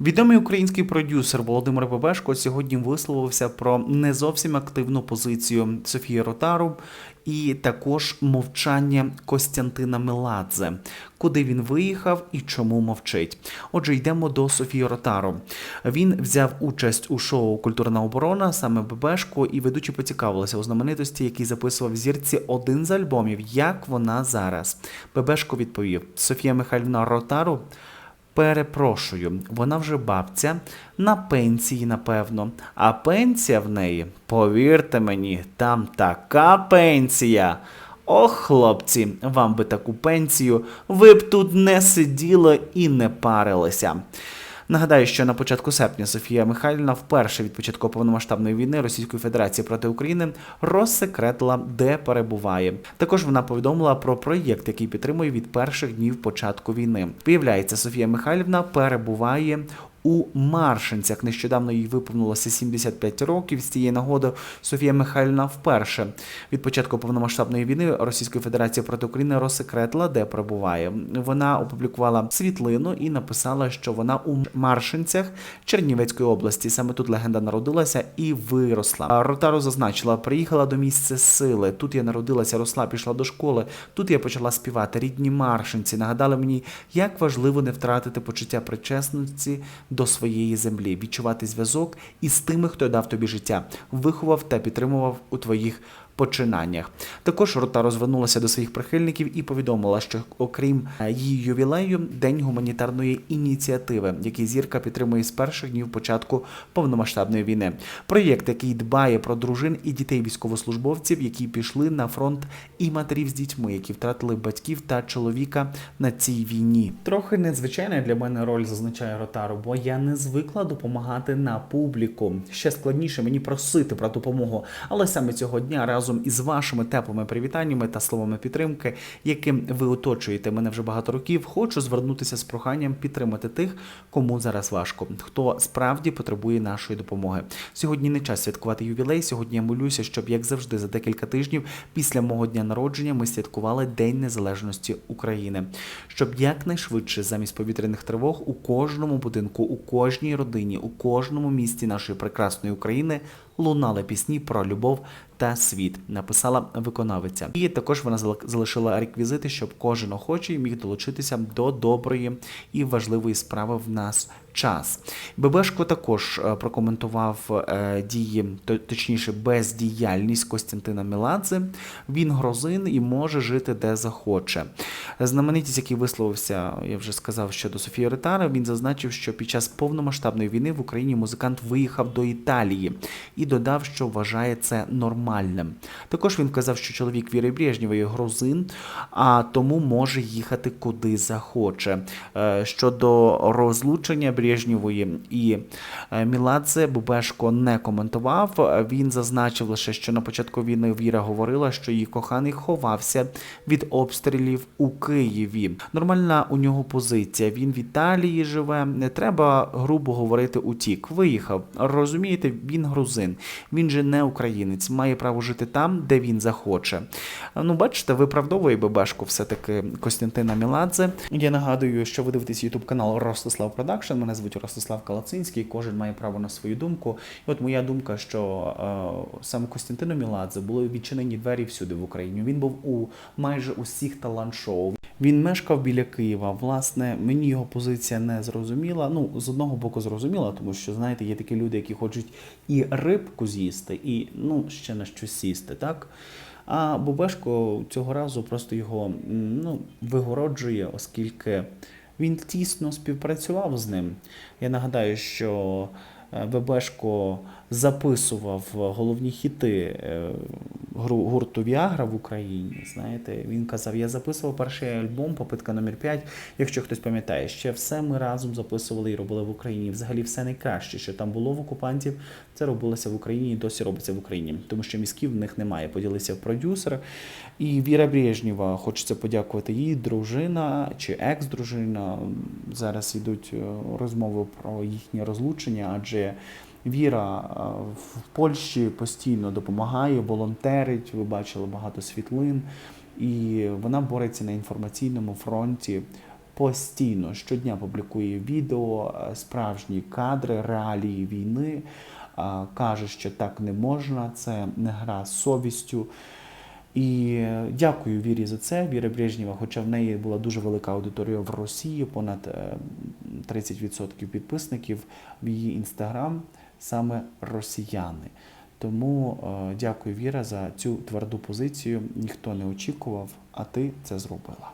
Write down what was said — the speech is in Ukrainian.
Відомий український продюсер Володимир Бебешко сьогодні висловився про не зовсім активну позицію Софії Ротару і також мовчання Костянтина Меладзе, куди він виїхав і чому мовчить. Отже, йдемо до Софії Ротару. Він взяв участь у шоу Культурна оборона, саме Бебешко, і ведучі поцікавилися у знаменитості, який записував зірці один з альбомів. Як вона зараз? Бебешко відповів: Софія Михайлівна Ротару. Перепрошую, вона вже бабця на пенсії, напевно. А пенсія в неї, повірте мені, там така пенсія. Ох, хлопці, вам би таку пенсію, ви б тут не сиділи і не парилися. Нагадаю, що на початку серпня Софія Михайлівна вперше від початку повномасштабної війни Російської Федерації проти України розсекретила, де перебуває. Також вона повідомила про проєкт, який підтримує від перших днів початку війни. Виявляється, Софія Михайлівна перебуває. У Маршинцях нещодавно їй виповнилося 75 років. З цієї нагоди Софія Михайлівна вперше від початку повномасштабної війни Російської Федерації проти України розсекретила, де перебуває. Вона опублікувала світлину і написала, що вона у Маршинцях Чернівецької області. Саме тут легенда народилася і виросла. Ротару зазначила, приїхала до місця сили. Тут я народилася, росла, пішла до школи. Тут я почала співати. Рідні маршинці нагадали мені, як важливо не втратити почуття причесності до своєї землі, відчувати зв'язок із тими, хто дав тобі життя, виховав та підтримував у твоїх починаннях. Також рота розвернулася до своїх прихильників і повідомила, що окрім е, її ювілею, день гуманітарної ініціативи, який зірка підтримує з перших днів початку повномасштабної війни. Проєкт, який дбає про дружин і дітей військовослужбовців, які пішли на фронт, і матерів з дітьми, які втратили батьків та чоловіка на цій війні. Трохи незвичайна для мене роль зазначає Ротару, бо я не звикла допомагати на публіку. Ще складніше мені просити про допомогу, але саме цього дня разом із вашими теплими привітаннями та словами підтримки, яким ви оточуєте мене вже багато років, хочу звернутися з проханням підтримати тих, кому зараз важко, хто справді потребує нашої допомоги. Сьогодні не час святкувати ювілей. Сьогодні я молюся, щоб як завжди за декілька тижнів після мого дня народження ми святкували День Незалежності України, щоб якнайшвидше замість повітряних тривог у кожному будинку, у кожній родині, у кожному місті нашої прекрасної України лунали пісні про любов та світ, написала виконавиця. І також вона зал- залишила реквізити, щоб кожен охочий міг долучитися до доброї і важливої справи в нас час. Бебешко також е, прокоментував е, дії, точніше, бездіяльність Костянтина Меладзе. Він грозин і може жити де захоче. Знаменитість, який висловився, я вже сказав щодо Софії Ретара, він зазначив, що під час повномасштабної війни в Україні музикант виїхав до Італії і додав, що вважає це нормальним. Також він казав, що чоловік Віри Брежнєвої грузин, а тому може їхати куди захоче. Е, Щодо розлучення Брежнєвої і е, Міладзе Бубешко не коментував. Він зазначив лише, що на початку війни Віра говорила, що її коханий ховався від обстрілів у Києві. Нормальна у нього позиція. Він в Італії живе. Не треба грубо говорити утік. Виїхав. Розумієте, він грузин. Він же не українець, має право жити там, де він захоче. Ну, бачите, виправдовує Бебешко все-таки Костянтина Міладзе. Я нагадую, що ви дивитесь YouTube канал Ростислав Продакшн. Мене звуть Ростислав Калацинський. Кожен має право на свою думку. І от моя думка, що е, саме Костянтину Міладзе були відчинені двері всюди в Україні. Він був у майже усіх талант-шоу. Він мешкав біля Києва. Власне, мені його позиція не зрозуміла. Ну, з одного боку, зрозуміла, тому що знаєте, є такі люди, які хочуть і рибку з'їсти, і ну ще на щось сісти, так? А Бубешко цього разу просто його ну, вигороджує, оскільки він тісно співпрацював з ним. Я нагадаю, що Бебешко записував головні хіти е, гурту Віагра в Україні. Знаєте, він казав: я записував перший альбом, попитка номер 5 Якщо хтось пам'ятає, ще все ми разом записували і робили в Україні. Взагалі, все найкраще, що там було в окупантів, це робилося в Україні і досі робиться в Україні, тому що мізків в них немає. Поділився продюсер. І Віра Брежнєва, хочеться подякувати їй, дружина чи екс-дружина. Зараз йдуть е, розмови про їхнє розлучення, адже Віра е, в Польщі постійно допомагає, волонтерить. Ви бачили багато світлин, і вона бореться на інформаційному фронті постійно щодня публікує відео, е, справжні кадри, реалії війни. е, Каже, що так не можна, це не гра з совістю. І е, дякую Вірі за це. Віра Брежнєва, хоча в неї була дуже велика аудиторія в Росії, понад е, 30% підписників в її інстаграм саме росіяни. Тому е, дякую, Віра, за цю тверду позицію. Ніхто не очікував, а ти це зробила.